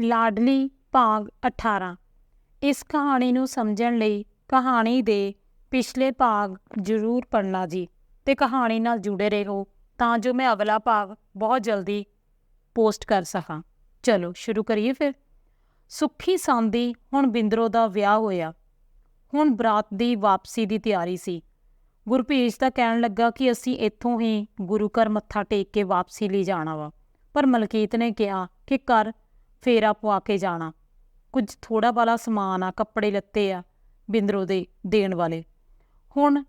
ਲਾਡਲੀ ਭਾਗ 18 ਇਸ ਕਹਾਣੀ ਨੂੰ ਸਮਝਣ ਲਈ ਕਹਾਣੀ ਦੇ ਪਿਛਲੇ ਭਾਗ ਜ਼ਰੂਰ ਪੜ੍ਹਨਾ ਜੀ ਤੇ ਕਹਾਣੀ ਨਾਲ ਜੁੜੇ ਰਹੋ ਤਾਂ ਜੋ ਮੈਂ ਅਗਲਾ ਭਾਗ ਬਹੁਤ ਜਲਦੀ ਪੋਸਟ ਕਰ ਸਕਾਂ। ਚਲੋ, ਸ਼ੁਰੂ ਕਰੀਏ ਫਿਰ। ਸੁੱਖੀ ਸਾਂਦੀ ਹੁਣ ਬਿੰਦਰੋ ਦਾ ਵਿਆਹ ਹੋਇਆ। ਹੁਣ ਬਰਾਤ ਦੀ ਵਾਪਸੀ ਦੀ ਤਿਆਰੀ ਸੀ। ਗੁਰਪੀਸ਼ ਤਾਂ ਕਹਿਣ ਲੱਗਾ ਕਿ ਅਸੀਂ ਇੱਥੋਂ ਹੀ ਗੁਰੂ ਘਰ ਮੱਥਾ ਟੇਕ ਕੇ ਵਾਪਸੀ ਲਈ ਜਾਣਾ ਵਾ। ਪਰ ਮਲਕੀਤ ਨੇ ਕਿਹਾ ਕਿ ਘਰ ਫੇਰਾ ਪਵਾ ਕੇ ਜਾਣਾ। ਕੁਝ ਥੋੜਾ ਬਾਲਾ ਸਮਾਨ ਆ, ਕੱਪੜੇ ਲੱਤੇ ਆ, ਬਿੰਦਰੋ ਦੇ ਦੇਣ ਵਾਲੇ। ਹੁਣ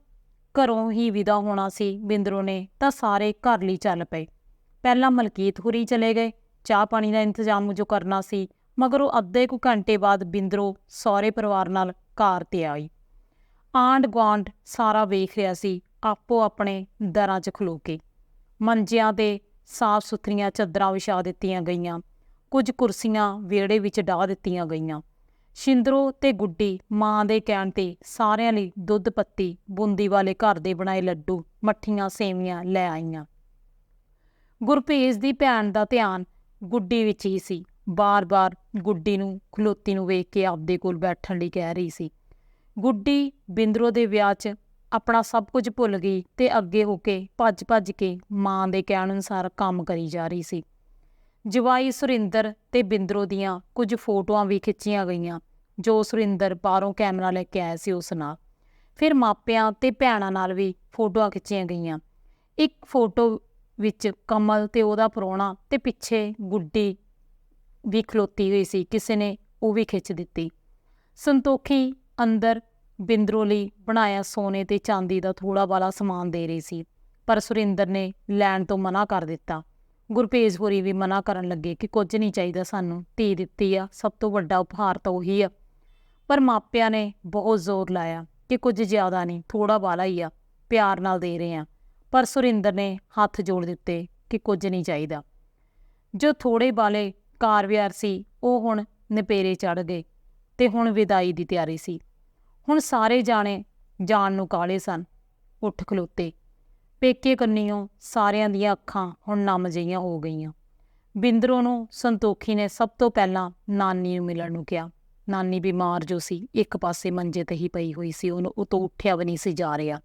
ਘਰੋਂ ਹੀ ਵਿਦਾ ਹੋਣਾ ਸੀ ਬਿੰਦਰੋ ਨੇ, ਤਾਂ ਸਾਰੇ ਘਰ ਲਈ ਚੱਲ ਪਏ। ਪਹਿਲਾਂ ਮਲਕੀਤ ਹੁਰੀ ਚਲੇ ਗਏ। ਚਾਹ ਪਾਣੀ ਦਾ ਇੰਤਜ਼ਾਮ ਜੋ ਕਰਨਾ ਸੀ, ਮਗਰ ਉਹ ਅੱਧੇ ਕੁ ਘੰਟੇ ਬਾਅਦ ਬਿੰਦਰੋ ਸਹੁਰੇ ਪਰਿਵਾਰ ਨਾਲ ਕਾਰ ਤੇ ਆਈ। ਆਂਡ ਗੁਆਂਢ ਸਾਰਾ ਵੇਖ ਰਿਹਾ ਸੀ, ਆਪੋ ਆਪਣੇ ਦਰਾਂ 'ਚ ਖਲੋ ਕੇ। ਮੰਜਿਆਂ ਤੇ ਸਾਫ਼ ਸੁਥਰੀਆਂ ਚਾਦਰਾਂ ਵਿਛਾ ਦਿੱਤੀਆਂ ਗਈਆਂ। ਕੁਝ ਕੁਰਸੀਆਂ ਵਿਹੜੇ ਵਿੱਚ ਡਾਹ ਦਿੱਤੀਆਂ ਗਈਆਂ। ਸ਼ਿੰਦਰੋ ਤੇ ਗੁੱਡੀ ਮਾਂ ਦੇ ਕਹਿਣ ਤੇ ਸਾਰਿਆਂ ਲਈ ਦੁੱਧ ਪੱਤੀ, ਬੂੰਦੀ ਵਾਲੇ ਘਰ ਦੇ ਬਣਾਏ ਲੱਡੂ, ਮੱਠੀਆਂ, ਸੇਵੀਆਂ ਲੈ ਆਈਆਂ। ਗੁਰਪੇਜ ਦੀ ਭੈਣ ਦਾ ਧਿਆਨ ਗੁੱਡੀ ਵਿੱਚ ਹੀ ਸੀ। ਬਾਰ-ਬਾਰ ਗੁੱਡੀ ਨੂੰ, ਖਲੋਤੀ ਨੂੰ ਵੇਖ ਕੇ ਆਪਦੇ ਕੋਲ ਬੈਠਣ ਲਈ ਕਹਿ ਰਹੀ ਸੀ। ਗੁੱਡੀ ਬਿੰਦਰੋ ਦੇ ਵਿਆਹ 'ਚ ਆਪਣਾ ਸਭ ਕੁਝ ਭੁੱਲ ਗਈ ਤੇ ਅੱਗੇ ਹੋ ਕੇ ਭੱਜ-ਭੱਜ ਕੇ ਮਾਂ ਦੇ ਕਹਿਣ ਅਨੁਸਾਰ ਕੰਮ ਕਰੀ ਜਾ ਰਹੀ ਸੀ। ਜਵਾਈ ਸੁਰਿੰਦਰ ਤੇ ਬਿੰਦਰੋ ਦੀਆਂ ਕੁਝ ਫੋਟੋਆਂ ਵੀ ਖਿੱਚੀਆਂ ਗਈਆਂ, ਜੋ ਸੁਰਿੰਦਰ ਬਾਹਰੋਂ ਕੈਮਰਾ ਲੈ ਕੇ ਆਇਆ ਸੀ ਉਸ ਨਾਲ। ਫਿਰ ਮਾਪਿਆਂ ਤੇ ਭੈਣਾਂ ਨਾਲ ਵੀ ਫੋਟੋਆਂ ਖਿੱਚੀਆਂ ਗਈਆਂ। ਇੱਕ ਫੋਟੋ ਵਿੱਚ ਕਮਲ ਤੇ ਉਹਦਾ ਪ੍ਰਾਹੁਣਾ ਤੇ ਪਿੱਛੇ ਗੁੱਡੀ ਵੀ ਖਲੋਤੀ ਹੋਈ ਸੀ, ਕਿਸੇ ਨੇ ਉਹ ਵੀ ਖਿੱਚ ਦਿੱਤੀ। ਸੰਤੋਖੀ ਅੰਦਰ ਬਿੰਦਰੋ ਲਈ ਬਣਾਇਆ ਸੋਨੇ ਤੇ ਚਾਂਦੀ ਦਾ ਥੋੜਾ ਵਾਲਾ ਸਮਾਨ ਦੇ ਰਹੀ ਸੀ, ਪਰ ਸੁਰਿੰਦਰ ਨੇ ਲੈਣ ਤੋਂ ਮਨਾ ਕਰ ਦਿੱਤਾ। ਗੁਰਪੇਜ ਹੋਰੀ ਵੀ ਮਨਾ ਕਰਨ ਲੱਗੇ ਕਿ ਕੁਝ ਨਹੀਂ ਚਾਹੀਦਾ ਸਾਨੂੰ, ਧੀ ਦਿੱਤੀ ਆ, ਸਭ ਤੋਂ ਵੱਡਾ ਉਪਹਾਰ ਤਾਂ ਉਹੀ ਆ। ਪਰ ਮਾਪਿਆਂ ਨੇ ਬਹੁਤ ਜ਼ੋਰ ਲਾਇਆ ਕਿ ਕੁਝ ਜ਼ਿਆਦਾ ਨਹੀਂ ਥੋੜਾ ਬਾਲਾ ਹੀ ਆ, ਪਿਆਰ ਨਾਲ ਦੇ ਰਹੇ ਆ। ਪਰ ਸੁਰਿੰਦਰ ਨੇ ਹੱਥ ਜੋੜ ਦਿੱਤੇ ਕਿ ਕੁਝ ਨਹੀਂ ਚਾਹੀਦਾ। ਜੋ ਥੋੜੇ ਬਾਲੇ ਕਾਰ ਸੀ, ਉਹ ਹੁਣ ਨਪੇਰੇ ਚੜ ਗਏ ਤੇ ਹੁਣ ਵਿਦਾਈ ਦੀ ਤਿਆਰੀ ਸੀ। ਹੁਣ ਸਾਰੇ ਜਾਣੇ ਜਾਣ ਨੂੰ ਕਾਲੇ ਸਨ, ਉੱਠ ਖਲੋਤੇ। ਪੇਕੇ ਕੰਨੀਓ ਸਾਰਿਆਂ ਦੀਆਂ ਅੱਖਾਂ ਹੁਣ ਨਮ ਜਈਆਂ ਹੋ ਗਈਆਂ। ਬਿੰਦਰੋ ਨੂੰ ਸੰਤੋਖੀ ਨੇ ਸਭ ਤੋਂ ਪਹਿਲਾਂ ਨਾਨੀ ਨੂੰ ਮਿਲਣ ਨੂੰ ਕਿਹਾ। ਨਾਨੀ ਬਿਮਾਰ ਜੋ ਸੀ, ਇੱਕ ਪਾਸੇ ਮੰਜੇ ਤੇ ਹੀ ਪਈ ਹੋਈ ਸੀ, ਉਹਨੂੰ ਉਹ ਤੋਂ ਉੱਠਿਆ ਵੀ ਨਹੀਂ ਸੀ ਜਾ ਰਿਹਾ।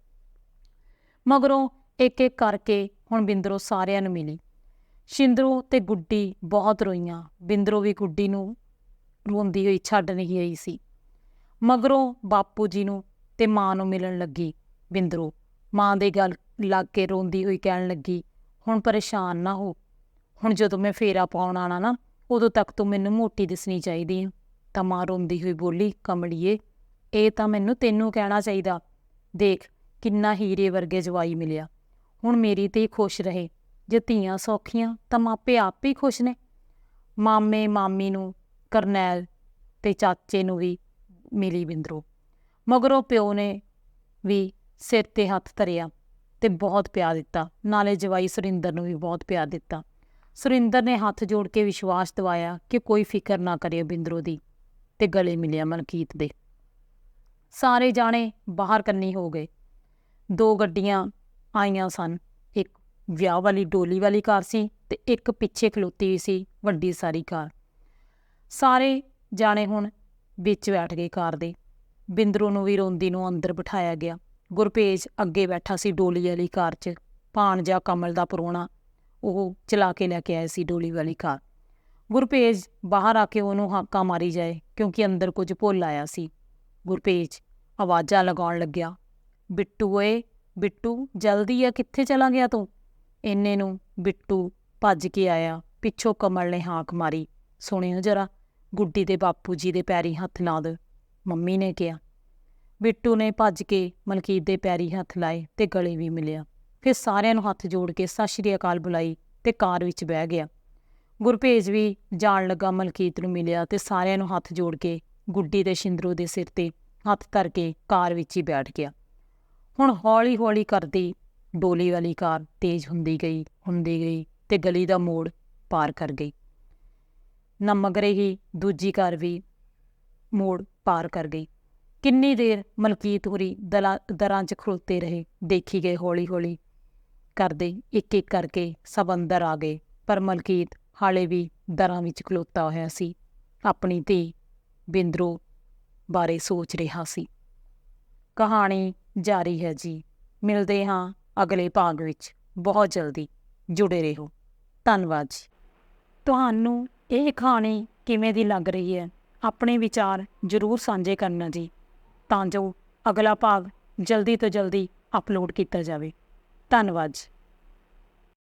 ਮਗਰੋਂ ਇੱਕ ਇੱਕ ਕਰਕੇ ਹੁਣ ਬਿੰਦਰੋ ਸਾਰਿਆਂ ਨੂੰ ਮਿਲੀ। ਸ਼ਿੰਦਰੋ ਤੇ ਗੁੱਡੀ ਬਹੁਤ ਰੋਈਆਂ। ਬਿੰਦਰੋ ਵੀ ਗੁੱਡੀ ਨੂੰ ਰੋਂਦੀ ਹੋਈ ਛੱਡ ਨਹੀਂ ਆਈ ਸੀ। ਮਗਰੋਂ ਬਾਪੂ ਜੀ ਨੂੰ ਤੇ ਮਾਂ ਨੂੰ ਮਿਲਣ ਲੱਗੀ ਬਿੰਦਰੋ। ਮਾਂ ਦੇ ਗੱਲ ਲੱਗ ਕੇ ਰੋਂਦੀ ਹੋਈ ਕਹਿਣ ਲੱਗੀ, ਹੁਣ ਪਰੇਸ਼ਾਨ ਨਾ ਹੋ। ਹੁਣ ਜਦੋਂ ਮੈਂ ਫੇਰਾ ਪਾਉਣ ਆਣਾ ਨਾ, ਉਦੋਂ ਤੱਕ ਤੂੰ ਮੈਨੂੰ ਮੋਟੀ ਦਿਸਣੀ ਚਾਹੀਦੀ ਆ। ਤਾਂ ਮਾਂ ਰੋਂਦੀ ਹੋਈ ਬੋਲੀ, ਕਮਲੀਏ, ਇਹ ਤਾਂ ਮੈਨੂੰ ਤੈਨੂੰ ਕਹਿਣਾ ਚਾਹੀਦਾ। ਦੇਖ, ਕਿੰਨਾ ਹੀਰੇ ਵਰਗੇ ਜਵਾਈ ਮਿਲਿਆ। ਹੁਣ ਮੇਰੀ ਤੇ ਹੀ ਖੁਸ਼ ਰਹੇ। ਜੇ ਧੀਆਂ ਸੌਖੀਆਂ, ਤਾਂ ਮਾਪੇ ਆਪ ਹੀ ਖੁਸ਼ ਨੇ। ਮਾਮੇ, ਮਾਮੀ ਨੂੰ, ਕਰਨੈਲ ਤੇ ਚਾਚੇ ਨੂੰ ਵੀ ਮਿਲੀ ਬਿੰਦਰੋ। ਮਗਰੋਂ ਪਿਓ ਨੇ ਵੀ ਸਿਰ ਤੇ ਹੱਥ ਧਰਿਆ। ਤੇ ਬਹੁਤ ਪਿਆਰ ਦਿੱਤਾ। ਨਾਲੇ ਜਵਾਈ ਸੁਰਿੰਦਰ ਨੂੰ ਵੀ ਬਹੁਤ ਪਿਆਰ ਦਿੱਤਾ। ਸੁਰਿੰਦਰ ਨੇ ਹੱਥ ਜੋੜ ਕੇ ਵਿਸ਼ਵਾਸ ਦਿਵਾਇਆ ਕਿ ਕੋਈ ਫਿਕਰ ਨਾ ਕਰਿਓ ਬਿੰਦਰੋ ਦੀ ਤੇ ਗਲੇ ਮਿਲਿਆ ਮਨਕੀਤ ਦੇ। ਸਾਰੇ ਜਾਣੇ ਬਾਹਰ ਕੰਨੀ ਹੋ ਗਏ। ਦੋ ਗੱਡੀਆਂ ਆਈਆਂ ਸਨ। ਇੱਕ ਵਿਆਹ ਵਾਲੀ ਡੋਲੀ ਵਾਲੀ ਕਾਰ ਸੀ ਤੇ ਇੱਕ ਪਿੱਛੇ ਖਲੋਤੀ ਸੀ ਵੱਡੀ ਸਾਰੀ ਕਾਰ। ਸਾਰੇ ਜਾਣੇ ਹੁਣ ਵਿੱਚ ਬੈਠ ਗਏ ਕਾਰ ਦੇ। ਬਿੰਦਰੋ ਨੂੰ ਵੀ ਰੋਂਦੀ ਨੂੰ ਅੰਦਰ ਬਿਠਾਇਆ ਗਿਆ। ਗੁਰਪੇਜ ਅੱਗੇ ਬੈਠਾ ਸੀ ਡੋਲੀ ਵਾਲੀ ਕਾਰ 'ਚ ਭਾਣ ਭਾਣਜਾ ਕਮਲ ਦਾ ਪਰੋਣਾ। ਉਹ ਚਲਾ ਕੇ ਲੈ ਕੇ ਆਇਆ ਸੀ ਡੋਲੀ ਵਾਲੀ ਕਾਰ। ਗੁਰਪੇਜ ਬਾਹਰ ਆ ਕੇ ਉਹਨੂੰ ਹਾਕਾ ਮਾਰੀ ਜਾਏ, ਕਿਉਂਕਿ ਅੰਦਰ ਕੁਝ ਭੁੱਲ ਆਇਆ ਸੀ। ਗੁਰਪੇਜ ਆਵਾਜ਼ਾਂ ਲਗਾਉਣ ਲੱਗਿਆ, ਬਿੱਟੂ ਏ ਬਿੱਟੂ, ਜਲਦੀ ਆ, ਕਿੱਥੇ ਚਲਾ ਗਿਆ ਤੂੰ? ਇੰਨੇ ਨੂੰ ਬਿੱਟੂ ਭੱਜ ਕੇ ਆਇਆ, ਪਿੱਛੋਂ ਕਮਲ ਨੇ ਹਾਕ ਮਾਰੀ। ਸੁਣਿਓ ਜਰਾ, ਗੁੱਡੀ ਦੇ ਬਾਪੂ ਜੀ ਦੇ ਪੈਰੀ ਹੱਥ ਲਾ ਦੇ, ਮੰਮੀ ਨੇ ਕਿਹਾ। ਬਿੱਟੂ ਨੇ ਭੱਜ ਕੇ ਮਲਕੀਤ ਦੇ ਪੈਰੀ ਹੱਥ ਲਾਏ ਤੇ ਗਲੇ ਵੀ ਮਿਲਿਆ। ਫਿਰ ਸਾਰਿਆਂ ਨੂੰ ਹੱਥ ਜੋੜ ਕੇ ਸਤਿ ਸ਼੍ਰੀ ਅਕਾਲ ਬੁਲਾਈ ਤੇ ਕਾਰ ਵਿੱਚ ਬਹਿ ਗਿਆ। ਗੁਰਪੇਜ ਵੀ ਜਾਣ ਲੱਗਾ ਮਲਕੀਤ ਨੂੰ ਮਿਲਿਆ ਤੇ ਸਾਰਿਆਂ ਨੂੰ ਹੱਥ ਜੋੜ ਕੇ ਗੁੱਡੀ ਤੇ ਸ਼ਿੰਦਰੋ ਦੇ ਸਿਰ ਤੇ ਹੱਥ ਧਰ ਕੇ ਕਾਰ ਵਿੱਚ ਹੀ ਬੈਠ ਗਿਆ। ਹੁਣ ਹੌਲੀ-ਹੌਲੀ ਕਰਦੀ ਡੋਲੀ ਵਾਲੀ ਕਾਰ ਤੇਜ਼ ਹੁੰਦੀ ਗਈ ਹੁੰਦੀ ਗਈ ਤੇ ਗਲੀ ਦਾ ਮੋੜ ਪਾਰ ਕਰ ਗਈ। ਨਾ ਮਗਰੇ ਹੀ ਦੂਜੀ ਕਾਰ ਵੀ ਮੋੜ ਪਾਰ ਕਰ ਗਈ। ਕਿੰਨੀ ਦੇਰ ਮਲਕੀਤ ਹੁਰੀ ਦਲਾ, ਦਰਾਂ 'ਚ ਖਲੋਤੇ ਰਹੇ, ਦੇਖੀ ਗਏ ਹੌਲੀ-ਹੌਲੀ। ਕਰਦੇ ਇੱਕ ਇੱਕ ਕਰਕੇ ਸਭ ਅੰਦਰ ਆ ਗਏ, ਪਰ ਮਲਕੀਤ ਹਾਲੇ ਵੀ ਦਰਾਂ ਵਿੱਚ ਖਲੋਤਾ ਹੋਇਆ ਸੀ। ਆਪਣੀ ਧੀ ਬਿੰਦਰੋ ਬਾਰੇ ਸੋਚ ਰਿਹਾ ਸੀ। ਕਹਾਣੀ ਜਾਰੀ ਹੈ ਜੀ, ਮਿਲਦੇ ਹਾਂ ਅਗਲੇ ਭਾਗ ਵਿੱਚ। ਬਹੁਤ ਜਲਦੀ ਜੁੜੇ ਰਹੋ। ਧੰਨਵਾਦ ਜੀ। ਤੁਹਾਨੂੰ ਇਹ ਕਹਾਣੀ ਕਿਵੇਂ ਦੀ ਲੱਗ ਰਹੀ ਹੈ, ਆਪਣੇ ਵਿਚਾਰ ਜ਼ਰੂਰ ਸਾਂਝੇ ਕਰਨਾ ਜੀ। ਤਾਂ ਜੋ ਅਗਲਾ ਭਾਗ ਜਲਦੀ ਤੋਂ ਜਲਦੀ ਅਪਲੋਡ ਕੀਤਾ ਜਾਵੇ। ਧੰਨਵਾਦ ਜੀ।